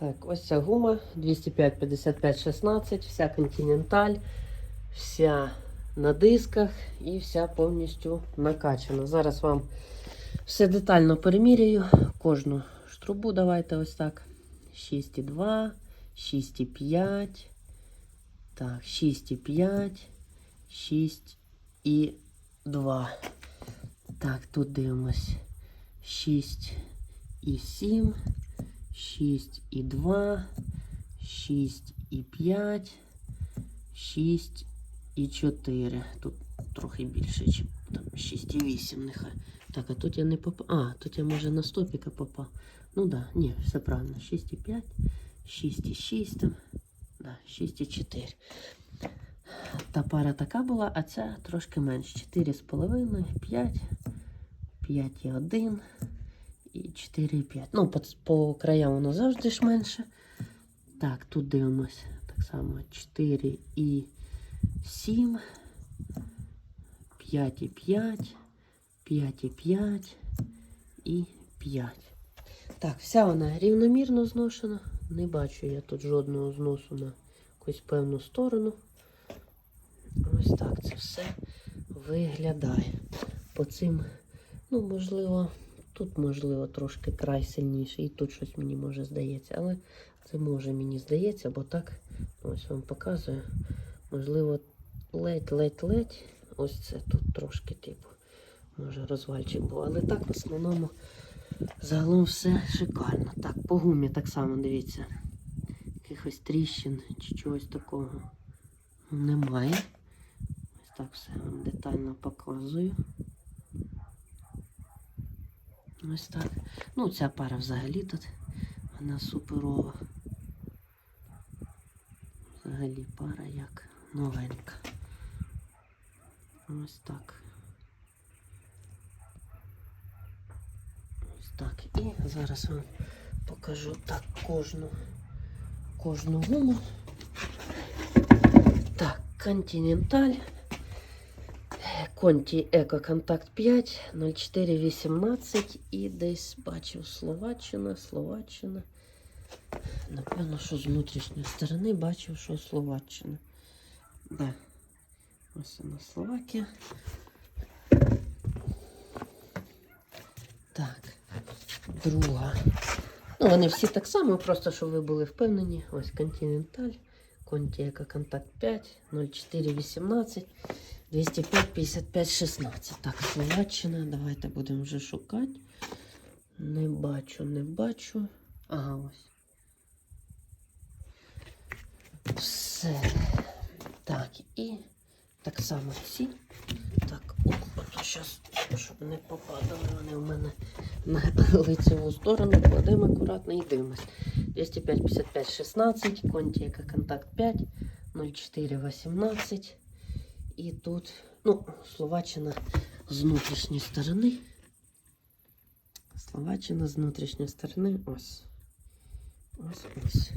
Так, ось ця гума 205 55 16, вся континенталь, вся на дисках і вся повністю накачана. Зараз вам все детально переміряю. Кожну штрубу давайте ось так. 6,2, 6,5. Так, 6,5, 6,2. Так, тут дивимось. 6,7. 6 і 2, 6 і 5, 6 і 4. Тут трохи більше, ніж там 6 і 8 нехай. Так, а тут я не попав. А, тут я може на стопіка попав. Ну да, ні, все правильно. 6 і 5, 6 і 6 там. Да, 6 і 4. Та пара така була, а ця трошки менше. 4,5, 5, 5 і 1 і 4,5. Ну, по, по краям воно завжди ж менше. Так, тут дивимося. Так само 4 і 7, 5 і 5, 5 і 5 і 5. Так, вся вона рівномірно зношена. Не бачу я тут жодного зносу на якусь певну сторону. Ось так це все виглядає. По цим, ну, можливо, Тут, можливо, трошки край сильніший, і тут щось мені може здається. Але це може мені здається, бо так, ось вам показую. Можливо, ледь-ледь-ледь. Ось це тут трошки, типу, може розвальчик був. Але так, в основному, загалом все шикарно. Так, по гумі так само дивіться. Якихось тріщин чи чогось такого немає. Ось так все вам детально показую. Ось так. Ну, ця пара взагалі тут. Вона суперова. Взагалі пара як новенька. Ось так. Ось так. І зараз вам покажу так кожну кожну гуму. Так, континенталь. Конті Еко Контакт 5 0418 і десь бачив Словаччина, Словаччина. Напевно, що з внутрішньої сторони бачив, що Словаччина. Да. Ось вона Словакія. Так, друга. Ну, вони всі так само, просто щоб ви були впевнені. Ось Континенталь, Конті Контакт 5 0418. 205, 55, 16. Так, Словаччина. Давайте будемо вже шукати. Не бачу, не бачу. Ага, ось. Все. Так, і так само ці. Зараз, щоб не попадали вони в мене на лицеву сторону. Кладемо акуратно і дивимось. 205, 55, 16. Конті, яка контакт 5, 04, 18. І тут, ну, Словаччина з внутрішньої сторони. Словаччина з внутрішньої сторони. Ось. Ось ось.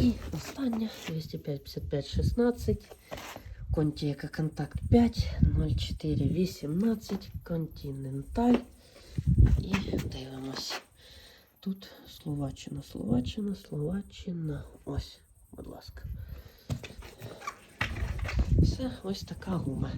І остання 205 55 16. Контієка контакт 5, 04 18, континенталь. І дивимось. Тут Словаччина, Словаччина, Словаччина. Ось, будь ласка. Все, ось така гума.